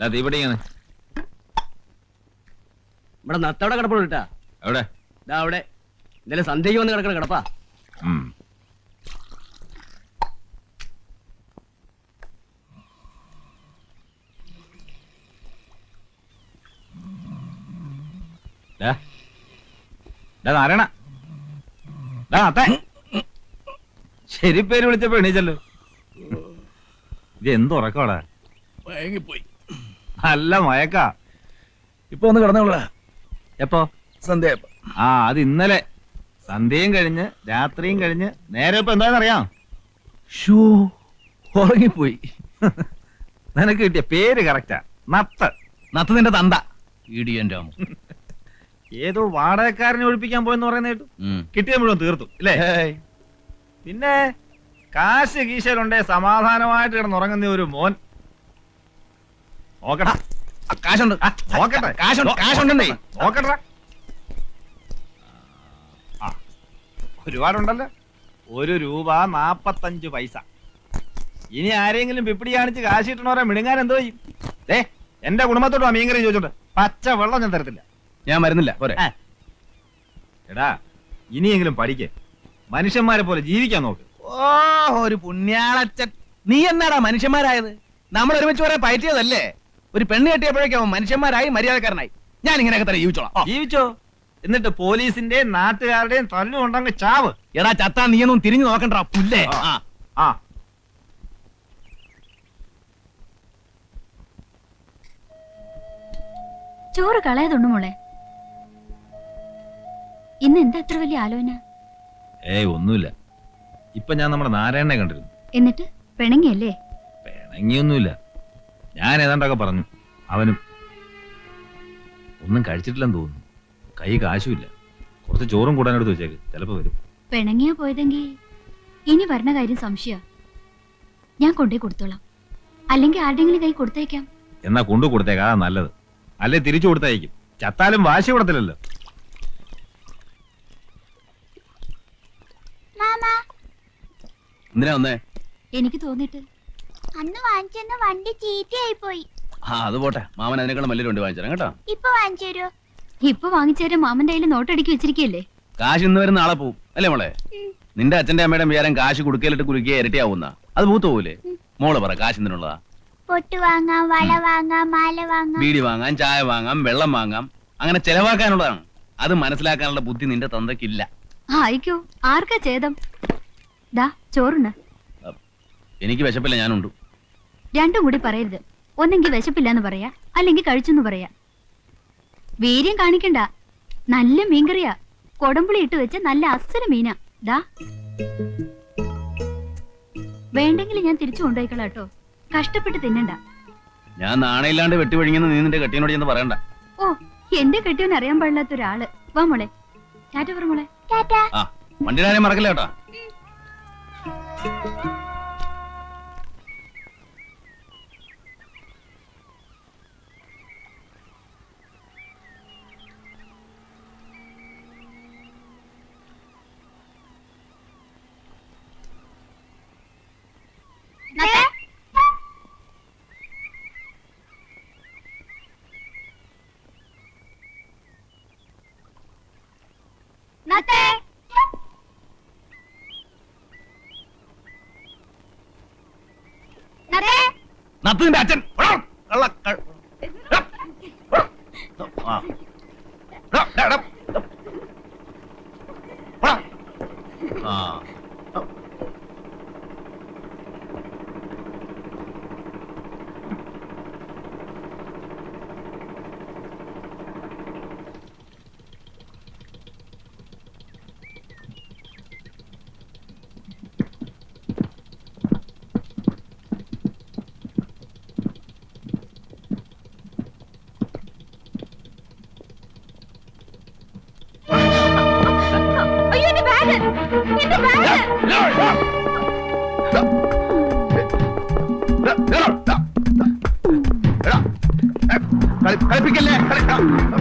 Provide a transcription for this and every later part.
ഇങ്ങനെ ഇവിടെ നത്തവിടെ കിടപ്പുള്ളൂ കേട്ടാ. എവിടെ? ഇതാ അവിടെ. ഇന്നലെ സന്ധ്യയ്ക്ക് വന്ന് കിടക്കണ കിടപ്പാ. ദാ. ദാ നാരായണ. ശരി പേര് വിളിച്ചപ്പോ എണീച്ചല്ലോ. ഇത് എന്തുറക്കോടാ മയങ്ങിപ്പോയി. നല്ല മയക്ക. ഇപ്പൊ ഒന്ന് കിടന്നോളാ. എപ്പോ? സന്ധ്യ ആ അത് ഇന്നലെ. സന്ധ്യയും കഴിഞ്ഞ് രാത്രിയും കഴിഞ്ഞ്. നേരെ ഇപ്പൊ എന്താണെന്നറിയാം? ഷൂ ഉറങ്ങിപ്പോയി. നിനക്ക് കിട്ടിയ പേര് കറക്റ്റാ. നത്ത്. നത്ത് നിന്റെ തന്ത. ഇടിയൻ രാമു. ഏതോ വാടകക്കാരനെ ഒഴിപ്പിക്കാൻ പോയെന്ന് പറയുന്ന കേട്ടു. കിട്ടിയ മുഴുവൻ തീർത്തു അല്ലേ പിന്നെ കാശ് കീശയിലുണ്ടേ സമാധാനമായിട്ട് കിടന്നുറങ്ങുന്ന ഒരു മോൻ. കാശുണ്ട്. നോക്കട്ടെ. കാശുണ്ട് കാശുണ്ടെന്നേ. നോക്കട്ടെ. ആ, ഒരുപാടുണ്ടല്ലോ. ഒരു രൂപ നാപ്പത്തഞ്ച് പൈസ. ഇനി ആരെങ്കിലും പിപ്പിടി കാണിച്ച് കാശ് മിണുങ്ങാൻ എന്തോ ചെയ്യും. ഏ എന്റെ കുടുംബത്തോട് മീൻകറി ചോദിച്ചോട്ടെ പച്ച വെള്ളം ഞാൻ തരത്തില്ല. ഞാൻ മരുന്നില്ല പോരെ. എടാ ഇനിയെങ്കിലും പഠിക്കേ. മനുഷ്യന്മാരെ പോലെ ജീവിക്കാൻ നോക്ക്. ഓ ഒരു പുണ്യാളച്ചൻ. നീ എന്നാടാ മനുഷ്യന്മാരായത്? നമ്മൾ ഒരുമിച്ച് വരെ പയറ്റിയതല്ലേ? ഒരു പെണ്ണ് കെട്ടിയപ്പോഴേക്കും അവൻ മനുഷ്യന്മാരായി മര്യാദക്കാരനായി. ഞാൻ ഇങ്ങനെയൊക്കെ തന്നെ ജീവിച്ചോളാം. ജീവിച്ചോ? എന്നിട്ട് പോലീസിന്റെയും നാട്ടുകാരുടെയും തല്ലുകൊണ്ടങ്ങ് ചാവ്. എടാ ചത്താ നീയൊന്നും തിരിഞ്ഞു നോക്കണ്ട പുല്ലേ? ആ. ആ. ആ. ചോറ് കളയതുണ്ട് മോളെ. ഇന്ന് എന്താ അത്ര വലിയ ആലോചന? ഏയ് ഒന്നുമില്ല. ഇപ്പൊ ഞാൻ നമ്മുടെ നാരായണനെ കണ്ടിരുന്നു. എന്നിട്ട് പിണങ്ങിയല്ലേ? പിണങ്ങിയൊന്നുമില്ല. ഞാൻ ഏതാണ്ടൊക്കെ പറഞ്ഞു. അവനും ഒന്നും കഴിച്ചിട്ടില്ലെന്ന് തോന്നുന്നു. കൈ കാശുമില്ല. കുറച്ച് ചോറും കൂടാനെടുത്ത് വെച്ചേക്ക്. ചിലപ്പോ വരും. പിണങ്ങിയാ പോയതെങ്കിൽ ഇനി വരണ കാര്യം സംശയ. ഞാൻ കൊണ്ടേ കൊടുത്തോളാം. അല്ലെങ്കിൽ ആരുടെങ്കിലും കൈ കൊടുത്തേക്കാം. എന്നാ കൊണ്ടു കൊടുത്തേക്കാ. നല്ലത്. അല്ലെ തിരിച്ചു കൊടുത്തയക്കും ചത്താലും വാശി കൊടുത്തില്ലല്ലോ. എന്തിനാ വന്നേ? എനിക്ക് തോന്നിട്ട് അന്ന് വാങ്ങിച്ചെന്ന വണ്ടി ചീത്തയായി പോയി ആ അത് പോട്ടെ. മാമൻ അതിനേക്കാളും വലിയ വണ്ടി വാങ്ങിച്ചു കേട്ടോ. ഇപ്പൊ വാങ്ങിച്ചു തരുമോ ഇപ്പൊ വാങ്ങിച്ചേരും മാമന്റെ കയ്യിൽ നോട്ടടിക്കി വെച്ചിരിക്കല്ലേ കാശ് ഇന്ന് വരും നാളെ പോവും. അല്ലേ മോളെ? നിന്റെ അച്ഛന്റെ അമ്മയുടെ വിചാരം കാശ് കുടുക്കയിലിട്ട് കുലുക്കിയ ഇരട്ടിയാവുന്ന. അത് പൂത്ത് പോവില്ലേ മോൾ പറ കാശ് എന്തിനുള്ളതാ? പൊട്ട് വാങ്ങാം വള വാങ്ങാം മാല വാങ്ങാം. ബീഡി വാങ്ങാം ചായ വാങ്ങാം വെള്ളം വാങ്ങാം. അങ്ങനെ ചെലവാക്കാനുള്ളതാണ്. അത് മനസ്സിലാക്കാനുള്ള ബുദ്ധി നിന്റെ തന്തക്കില്ല ആയിക്കോ ആർക്കാ ചേതം ദാ ചോറുണ്ട് എനിക്ക് വിശപ്പില്ല ഞാനുണ്ട്. രണ്ടും കൂടി പറയരുത്. ഒന്നെങ്കിൽ വിശപ്പില്ലാന്ന് പറയാ അല്ലെങ്കിൽ കഴിച്ചെന്ന് പറയാ. വീര്യം കാണിക്കണ്ട. നല്ല മീൻകറിയാ. കൊടമ്പുളി ഇട്ട് വെച്ച നല്ല അസല മീനാ. ദാ. വേണ്ടെങ്കിൽ ഞാൻ തിരിച്ചു കൊണ്ടുപോയിക്കളാം കേട്ടോ. കഷ്ടപ്പെട്ട് തിന്നണ്ട. ഞാൻ നാണയില്ലാണ്ട് വെട്ടിവഴിങ്ങുന്ന നീ നിന്റെ കെട്ടിയനോട് ചെന്ന് പറയണ്ട. ഓ എന്റെ കെട്ടിയോൻ അറിയാൻ പാടില്ലാത്ത ഒരാൾ വാ മോളെ. ടാറ്റ പറ മോളെ. ടാറ്റ ആ മറക്കില്ല കേട്ടോ നത്തേ, നത്തേ. നത്തേ, നത്ത് നിന്റെ അച്ഛൻ ആ. കളിപ്പിക്കല്ലേ? കളി-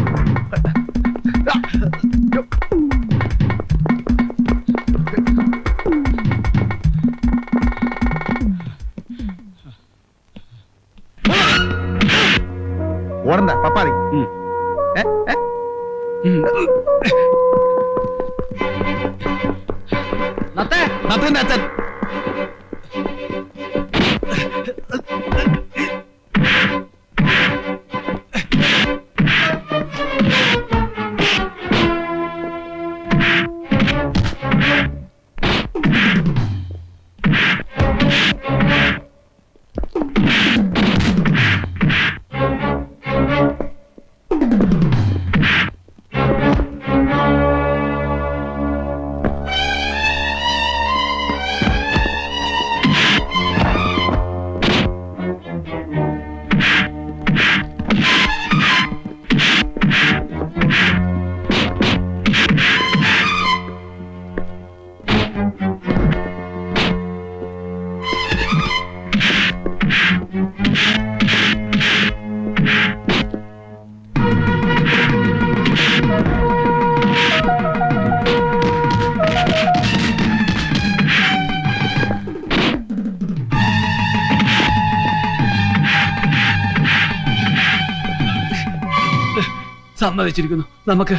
സമ്മതിച്ചിരിക്കുന്നു. നമുക്ക്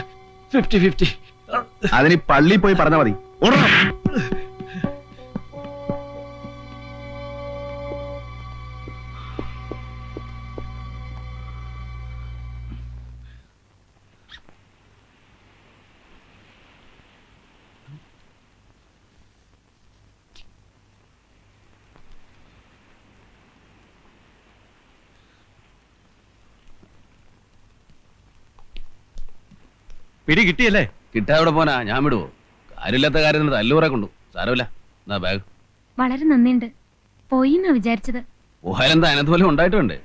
ഫിഫ്റ്റി ഫിഫ്റ്റി അതിന് പള്ളി പോയി പറഞ്ഞാൽ മതി. ഓടണം. പിടി കിട്ടിയല്ലേ? കിട്ടാ കിട്ടാവിടെ പോനാ? ഞാൻ വിടുവോ? കാര്യമില്ലാത്ത കാര്യം തല്ലൂറെ കൊണ്ടു സാരമില്ല. എന്നാ ബാഗ് വളരെ നന്ദിയുണ്ട്. പോയി എന്നാ വിചാരിച്ചത്. പോയാലെന്താ അതിനകത്ത് പോലെ ഉണ്ടായിട്ടുണ്ട്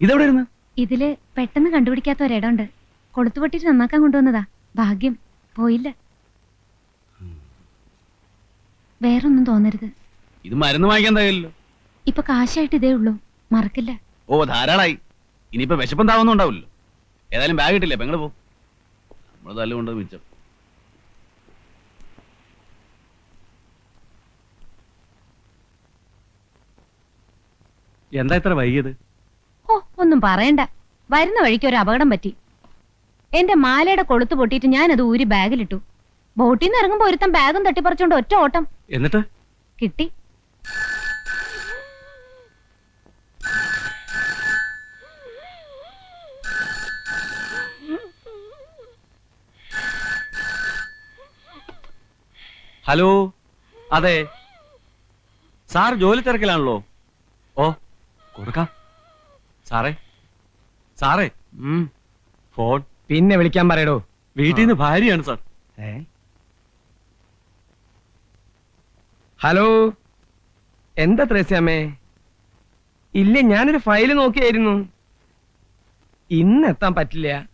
ഇതെവിടെ ഇരുന്ന്? ഇതിൽ പെട്ടെന്ന് കണ്ടുപിടിക്കാത്ത ഒരിടമുണ്ട്. കൊളുത്തുപൊട്ടിട്ട് നന്നാക്കാൻ കൊണ്ടുവന്നതാ. ഭാഗ്യം. പോയില്ല. വേറൊന്നും തോന്നരുത്. ഇത് മരുന്ന് വാങ്ങിക്കാൻ ഇപ്പൊ കാശായിട്ട് ഇതേ ഉള്ളൂ. മറക്കില്ല. ഓ ധാരാളായി. ഇനിയിപ്പോ വിശപ്പം താവൊന്നും ഉണ്ടാവില്ലോ ഏതായാലും ബാഗ് കിട്ടില്ലേ പെങ്ങൾ പോ. നമ്മൾ തല്ലുകൊണ്ട് മിച്ചം. എന്താ ഇത്ര വൈകിയത്? ഓ ഒന്നും പറയണ്ട. വരുന്ന വഴിക്ക് ഒരു അപകടം പറ്റി. എന്റെ മാലയുടെ കൊളുത്ത് പൊട്ടിയിട്ട് ഞാനത് ഊരി ബാഗിലിട്ടു. ബോട്ടിൽ നിന്ന് ഇറങ്ങുമ്പോ ഒരുത്തം ബാഗും തട്ടിപ്പറിച്ചോണ്ട് ഒറ്റ ഓട്ടം. എന്നിട്ട്? കിട്ടി. ഹലോ? അതെ. സാർ ജോലി തിരക്കിലാണല്ലോ. ഓ കൊടുക്കാം. സാറേ. സാറേ. ഫോൺ. പിന്നെ വിളിക്കാൻ പറയടോ. വീട്ടിൽ നിന്ന് ഭാര്യയാണ് സാർ. ഹലോ? എന്താ ത്രേസ്യാമ്മേ ഇല്ല ഞാനൊരു ഫയൽ നോക്കിയായിരുന്നു. ഇന്ന് എത്താൻ പറ്റില്ല.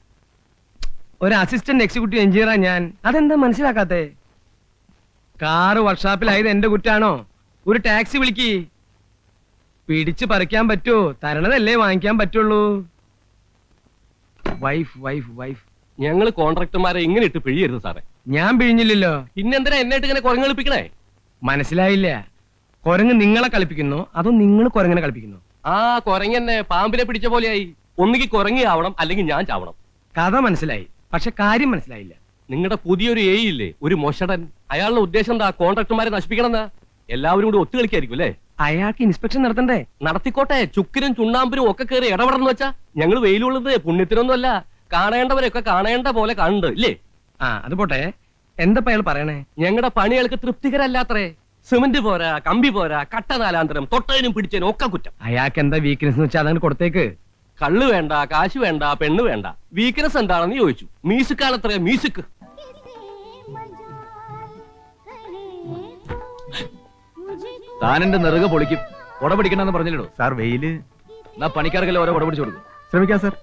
ഒരു അസിസ്റ്റന്റ് എക്സിക്യൂട്ടീവ് എഞ്ചിനീയറാ ഞാൻ. അതെന്താ മനസ്സിലാക്കാത്തെ? കാറ് വർക്ക്ഷോപ്പിലായത് എന്റെ കുറ്റാണോ? ഒരു ടാക്സി വിളിക്ക്. പിടിച്ച് പറിക്കാൻ പറ്റുമോ തരണതല്ലേ വാങ്ങിക്കാൻ പറ്റുള്ളൂ. Wife wife wife. ഞങ്ങൾ കോൺട്രാക്ടർമാരെ ഇങ്ങനെ ഇട്ട് പിഴിയരുത് സാറേ. ഞാൻ പിഴിഞ്ഞില്ലല്ലോ. പിന്നെന്തിനാ എന്നായിട്ട് ഇങ്ങനെ കുരങ്ങളിപ്പിക്കണേ മനസ്സിലായില്ല. കുരങ്ങ് നിങ്ങളെ കളിപ്പിക്കുന്നു അതോ നിങ്ങൾ കുരങ്ങനെ കളിപ്പിക്കുന്നു. ആ കുരങ്ങന്നെ പാമ്പിനെ പിടിച്ച പോലെയായി. ഒന്നുകിൽ കുരങ്ങി ആവണം അല്ലെങ്കിൽ ഞാൻ ചാവണം. കഥ മനസ്സിലായി പക്ഷെ കാര്യം മനസ്സിലായില്ല. നിങ്ങളുടെ പുതിയൊരു എ ഇല്ലേ? ഒരു മോശടൻ. അയാളുടെ ഉദ്ദേശം എന്താ? കോൺട്രാക്ടർമാരെ നശിപ്പിക്കണം എന്നാ എല്ലാവരും കൂടി ഒത്തുകളിക്കായിരിക്കും അല്ലേ? അയാൾക്ക് ഇൻസ്പെക്ഷൻ നടത്തണ്ടേ? നടത്തിക്കോട്ടെ. ചുക്കിനും ചുണ്ണാമ്പിനും ഒക്കെ കയറി ഇടപെടണം വെച്ചാ ഞങ്ങൾ വെയിലുള്ളത് പുണ്യത്തിനൊന്നുമല്ല. കാണേണ്ടവരൊക്കെ കാണേണ്ട പോലെ കാണുന്നുണ്ട് ഇല്ലേ? ആ അത് പോട്ടെ. എന്താ അയാൾ പറയണേ? ഞങ്ങളുടെ പണികൾക്ക് തൃപ്തികരല്ലാത്രേ. സിമന്റ് പോരാ കമ്പി പോരാ കട്ട നാലാന്തരം തൊട്ടതിനും പിടിച്ചതിനും ഒക്കെ കുറ്റം. അയാൾക്ക് എന്താ വീക്ക്നെസ് വെച്ചാൽ അതങ്ങനെ കൊടുത്തേക്ക്? കള്ള് വേണ്ട കാശ് വേണ്ട പെണ്ണ് വേണ്ട. വീക്ക്നെസ് എന്താണെന്ന് ചോദിച്ചു. മ്യൂസിക്കാണത്രേ മ്യൂസിക് താൻ എന്റെ നെറുക പൊളിക്കും. കൊട പിടിക്കണമെന്ന് പറഞ്ഞില്ലടോ. സാർ വെയിൽ. എന്നാ പണിക്കാർക്കെല്ലാം ഓരോ കൊടപിടിച്ചു കൊടുക്കും. ശ്രമിക്കാം സാർ.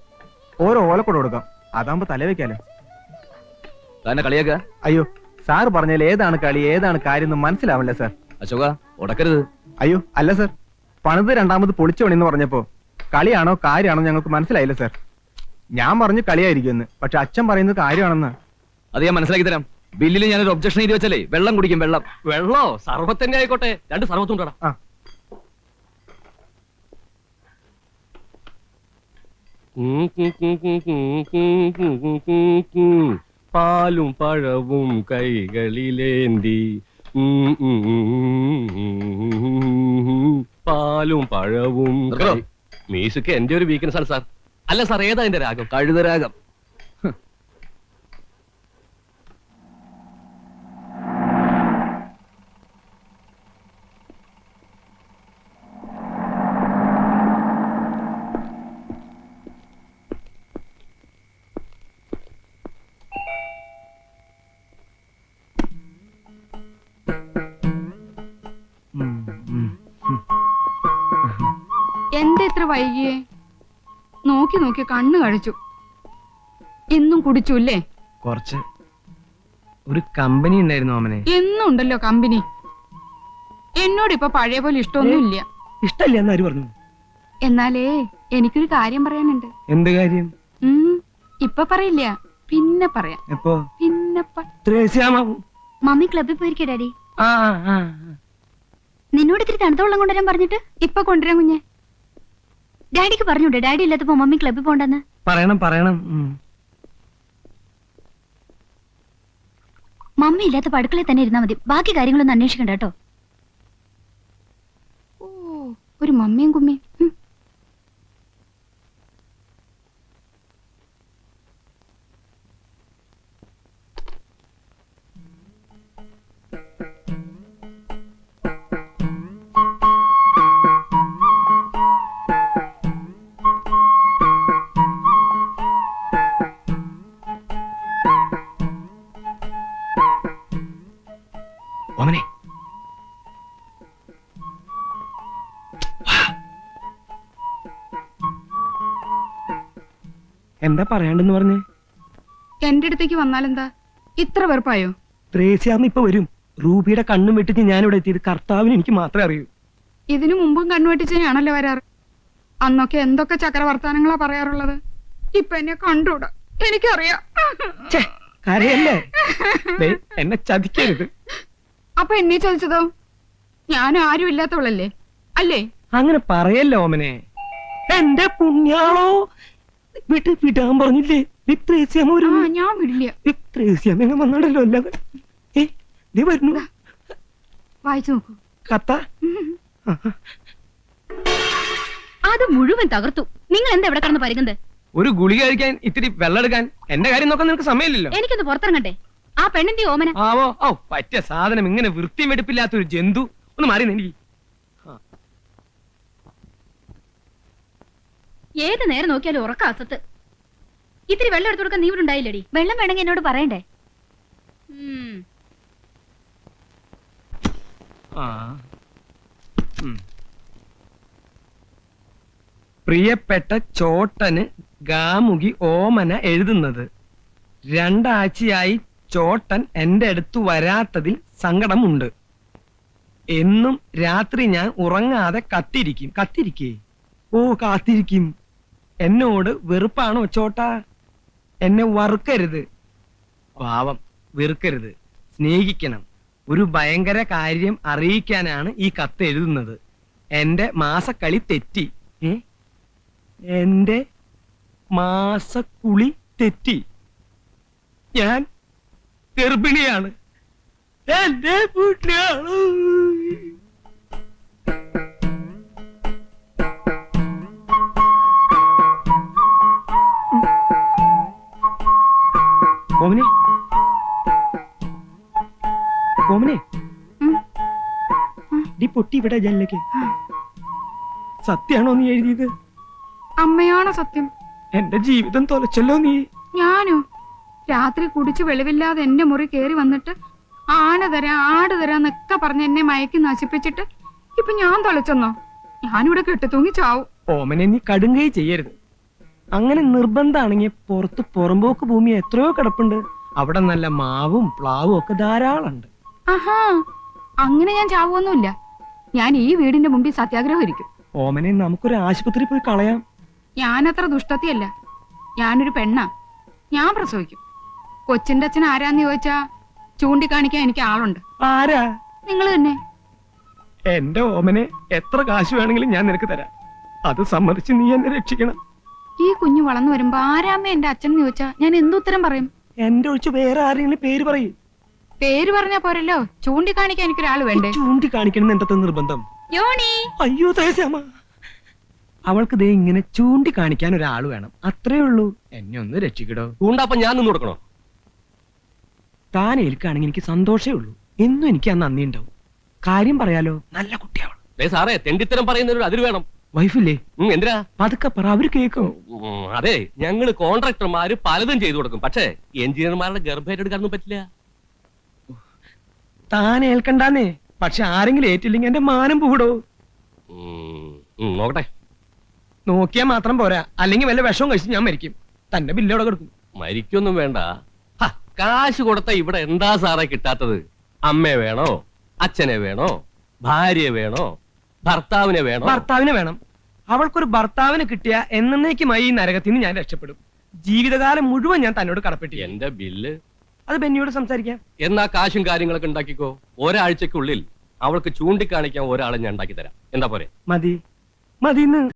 ഓരോ ഓലക്കൊട കൊടുക്കാം. അതാകുമ്പോ തല വെക്കാലോ. തന്നെ കളിയാക്ക? അയ്യോ സാർ പറഞ്ഞാൽ ഏതാണ് കളി ഏതാണ് കാര്യം എന്ന് മനസ്സിലാവില്ല സാർ. അശോക ഉടക്കരുത് അയ്യോ അല്ല സാർ. പണിത് രണ്ടാമത് പൊളിച്ചു പണിന്ന് പറഞ്ഞപ്പോ കളിയാണോ കാര്യമാണോ ഞങ്ങൾക്ക് മനസ്സിലായില്ല സാർ. ഞാൻ പറഞ്ഞു കളിയായിരിക്കുമെന്ന് പക്ഷെ അച്ഛൻ പറയുന്നത് കാര്യമാണെന്ന്. അത് ഞാൻ മനസ്സിലാക്കി തരാം. ബില്ലിൽ ഞാനൊരു ഒബ്ജക്ഷൻ എഴുതി വെച്ചല്ലേ വെള്ളം കുടിക്കും വെള്ളം വെള്ളോ സർവത്തന്നെ ആയിക്കോട്ടെ രണ്ട് സർവത്തും ആ. പാലും പഴവും കൈകളിലേന്തി പാലും പഴവും മീസുക്ക് എന്റെ ഒരു വീക്ക്നെസ് ആണ് സാർ അല്ല സാർ ഏതാ എന്റെ രാഗം കഴുതരാഗം വൈകിയേ. നോക്കി നോക്കി കണ്ണു കഴിച്ചു. എന്നും കുടിച്ചു അല്ലേ കുറച്ച്. ഒരു കമ്പനി ഉണ്ടായിരുന്നു അമ്മനെ എന്നും ഉണ്ടല്ലോ കമ്പനി. എന്നോട് ഇപ്പൊ പഴയ പോലെ ഇഷ്ടമൊന്നുമില്ല. ഇഷ്ടല്ല എന്ന് ആര് പറഞ്ഞു? എന്നാലേ എനിക്കൊരു കാര്യം പറയാനുണ്ട്. എന്ത് കാര്യം? ഉം, ഇപ്പൊ പറയില്ല. പിന്നെ പറയാം. എപ്പോ? പിന്നെ പ- ത്രേസ്യാമാവും മമ്മി ക്ലബ്ബിൽ പോയിരിക്കേ ഡാഡി. ആ ആ, ആ. നിന്നോട് ഇത്തിരി തണുത്ത വെള്ളം കൊണ്ടുവരാൻ പറഞ്ഞിട്ട് ഇപ്പൊ കൊണ്ടുവരാൻ കുഞ്ഞെ? ഡാഡിക്ക് പറഞ്ഞൂടെ ഡാഡി ഇല്ലാത്തപ്പോ മമ്മി ക്ലബ്ബിൽ പോണ്ടെന്ന്? പറയണം പറയണം. മമ്മി ഇല്ലാത്ത അടുക്കളയിൽ തന്നെ ഇരുന്നാ മതി. ബാക്കി കാര്യങ്ങളൊന്നും അന്വേഷിക്കണ്ട കേട്ടോ. ഓമനെ എന്താ പറയാണ്ടെന്ന് പറഞ്ഞേ? എന്റെ അടുത്തേക്ക് വന്നാലെന്താ? ഇത്ര വെറുപ്പായോ? ത്രേസ്യാമ്മ ഇപ്പൊ വരും. റൂബിയുടെ കണ്ണും വെട്ടിച്ച് ഞാനിവിടെ എത്തിയത് കർത്താവിന് എനിക്ക് മാത്രമേ അറിയൂ. ഇതിനു മുമ്പും കണ്ണുവെട്ടിച്ചാണല്ലോ വരാറ്. അന്നൊക്കെ എന്തൊക്കെ ചക്ര വർത്താനങ്ങളാ പറയാറുള്ളത്? ഇപ്പൊ എന്നെ കണ്ടൂടാ എനിക്കറിയാം. കരയല്ലേ? എന്നെ ചതിക്കരുത്. അപ്പൊ എന്നെ ചോദിച്ചതോ? ഞാൻ ആരും ഇല്ലാത്തവളല്ലേ? അല്ലേ? അങ്ങനെ പറയല്ലോ ഓമനെ. എന്റെ പുണ്യാളോ? വിട്ട് വിടാൻ പറഞ്ഞില്ലേ? വിത്രേസ്യാമ്മ ആ ഞാൻ വിടില്ല. എങ്ങനെ വന്നാടല്ലോ ഏ ദേ വരുന്നു. വായിച്ചു നോക്കൂ. കത്ത. അത് മുഴുവൻ തകർത്തു. നിങ്ങൾ എന്താ ഇവിടെ കിടന്ന് പരുകുന്നത് ഒരു ഗുളിക കഴിക്കാൻ ഇത്തിരി വെള്ളം എടുക്കാൻ എന്റെ കാര്യം നോക്കാൻ നിനക്ക് സമയമില്ലല്ലോ. എനിക്കൊന്ന് പുറത്തിറങ്ങട്ടെ. ആ പെണ്ണിന്റെ ഓമന? ആവോ? ഓ പറ്റിയ സാധനം. ഇങ്ങനെ വൃത്തിയും എടുപ്പില്ലാത്ത ഒരു ജന്തു. ഒന്ന് മാറി എനിക്ക് ഏത് നേരം നോക്കിയാലും ഉറക്ക അസത്ത്. ഇത്തിരി വെള്ളം എടുത്തു കൊടുക്കാൻ നീ ഇവിടെ ഉണ്ടായില്ലടി. വെള്ളം വേണമെങ്കിൽ എന്നോട് പറയണ്ടേ? ഉം. ആ. ഉം. പ്രിയപ്പെട്ട ചോട്ടന് ഗാമുകി ഓമന എഴുതുന്നത്. രണ്ടാഴ്ചയായി ചോട്ടൻ എന്റെ അടുത്ത് വരാത്തതിൽ സങ്കടമുണ്ട്. എന്നും രാത്രി ഞാൻ ഉറങ്ങാതെ കത്തിരിക്കും. കത്തിരിക്കേ? ഓ കാത്തിരിക്കും. എന്നോട് വെറുപ്പാണോ ചോട്ടാ? എന്നെ വറുക്കരുത്. പാവം വെറുക്കരുത്. സ്നേഹിക്കണം. ഒരു ഭയങ്കര കാര്യം അറിയിക്കാനാണ് ഈ കത്ത് എഴുതുന്നത്. എന്റെ മാസക്കളി തെറ്റി. എന്റെ മാസക്കുളി തെറ്റി. ഞാൻ ഗർഭിണിയാണ്. എന്റെ വീട്ടിലാണ് ഓമനെ ഓമനെ ഉം. ഡി പൊട്ടി ഇവിടെ ജനലേക്ക് സത്യാണോ നീ എഴുതിയത്? അമ്മയാണോ സത്യം? എന്റെ ജീവിതം തൊലച്ചല്ലോ നീ. ഞാനോ? രാത്രി കുടിച്ച് വെളിവില്ലാതെ എന്റെ മുറി കയറി വന്നിട്ട് ആന തരാ ആട് തരാന്നൊക്കെ പറഞ്ഞ് എന്നെ മയക്കി നശിപ്പിച്ചിട്ട് ഇപ്പൊ ഞാൻ തൊളച്ചെന്നോ ഞാനിവിടെ കെട്ടിത്തൂങ്ങി ചാവും. ഓമനെ നീ കടുങ്കൈ ചെയ്യരുത്. അങ്ങനെ നിർബന്ധമാണെങ്കിൽ പുറത്ത് പുറമ്പോക്ക് ഭൂമി എത്രയോ കിടപ്പുണ്ട്. അവിടെ നല്ല മാവും പ്ലാവും ഒക്കെ ധാരാളമുണ്ട്. ആഹാ അങ്ങനെ ഞാൻ ചാവുമൊന്നുമില്ല ഞാൻ ഈ വീടിന്റെ മുമ്പിൽ സത്യാഗ്രഹം ഇരിക്കും ഓമനെ നമുക്കൊരു ആശുപത്രി പോയി കളയാം. ഞാനത്ര ദുഷ്ടത്തിയല്ല. ഞാനൊരു പെണ്ണാ. ഞാൻ പ്രസവിക്കും. കൊച്ചിന്റെ അച്ഛൻ ആരാന്ന് ചോദിച്ചാ ചൂണ്ടിക്കാണിക്കാൻ എനിക്ക് ആളുണ്ട്. ആരാ? നിങ്ങൾ തന്നെ. എന്റെ ഓമനെ എത്ര കാശ് വേണമെങ്കിലും ഞാൻ നിനക്ക് തരാം. അത് സമ്മതിച്ച് നീ എന്നെ രക്ഷിക്കണം. ഈ കുഞ്ഞു വളർന്നു വരുമ്പോ ആരാമ്മ എന്റെ അച്ഛൻ ചോദിച്ചാ ഞാൻ എന്തുത്തരം പറയും? എന്റെ ഒഴിച്ച് വേറെ ആരെങ്കിലും പേര് പറയും. പേര് പറഞ്ഞാ പോരല്ലോ. ചൂണ്ടിക്കാണിക്കാൻ എനിക്കൊരാൾ വേണ്ടേ? ചൂണ്ടിക്കാണിക്കണം എന്തൊക്കെ നിർബന്ധം. യോണി അയ്യോ തേശാമ അവൾക്ക് ദേ ഇങ്ങനെ ചൂണ്ടിക്കാണിക്കാൻ ഒരാൾ വേണം. അത്രേ ഉള്ളൂ. എന്നെ ഒന്ന് രക്ഷിക്കടോ. ചൂണ്ടപ്പം ഞാൻ നിന്ന് കൊടുക്കണോ? താൻ ഏൽക്കാണെങ്കിൽ എനിക്ക് സന്തോഷേ ഉള്ളൂ. എന്നും എനിക്ക് ആ നന്ദി ഉണ്ടാവും. കാര്യം പറയാലോ? നല്ല കുട്ടിയാവണം ദേ സാറേ തെണ്ടിത്തരം പറയുന്നതിനൊരു അതിര് വേണം. വൈഫില്ലേ? ഉം, എന്തിനാ? പതുക്കെ പറ അവർ കേൾക്കും. ഉം, അതെ ഞങ്ങൾ കോൺട്രാക്ടർമാര് പലതും ചെയ്തു കൊടുക്കും. പക്ഷേ എഞ്ചിനീയർമാരുടെ ഗർഭേറ്റെടുക്കാനൊന്നും പറ്റില്ല. താൻ ഏൽക്കണ്ടാന്നേ. പക്ഷെ ആരെങ്കിലും ഏറ്റില്ലെങ്കിൽ എന്റെ മാനം പൂടോ. ഉം, ഉം, നോക്കട്ടെ. നോക്കിയാൽ മാത്രം പോരാ. അല്ലെങ്കിൽ വല്ല വിഷവും കഴിച്ച് ഞാൻ മരിക്കും. തന്റെ ബില്ലോടെ കൊടുക്കും. മരിക്കൊന്നും വേണ്ട. കാശ് കൊടുത്ത ഇവിടെ എന്താ സാറേ കിട്ടാത്തത്? അമ്മയെ വേണോ? അച്ഛനെ വേണോ? ഭാര്യയെ വേണോ? ഭർത്താവിനെ വേണോ? ഭർത്താവിനെ വേണം. അവൾക്കൊരു ഭർത്താവിനെ കിട്ടിയ എന്നേക്കുമായി ഈ നരകത്തിൽ നിന്ന് ഞാൻ രക്ഷപ്പെടും. ജീവിതകാലം മുഴുവൻ ഞാൻ തന്നോട് കടപ്പെട്ടി എന്റെ ബില്ല്? അത് ബെന്നിയോട് സംസാരിക്കാം. എന്നാ കാശും കാര്യങ്ങളൊക്കെ ഉണ്ടാക്കിക്കോ. ഒരാഴ്ചക്കുള്ളിൽ അവൾക്ക് ചൂണ്ടിക്കാണിക്കാൻ ഒരാളെ ഞാൻ ഉണ്ടാക്കി തരാം. എന്താ പോരെ? മതി. മതിന്ന്.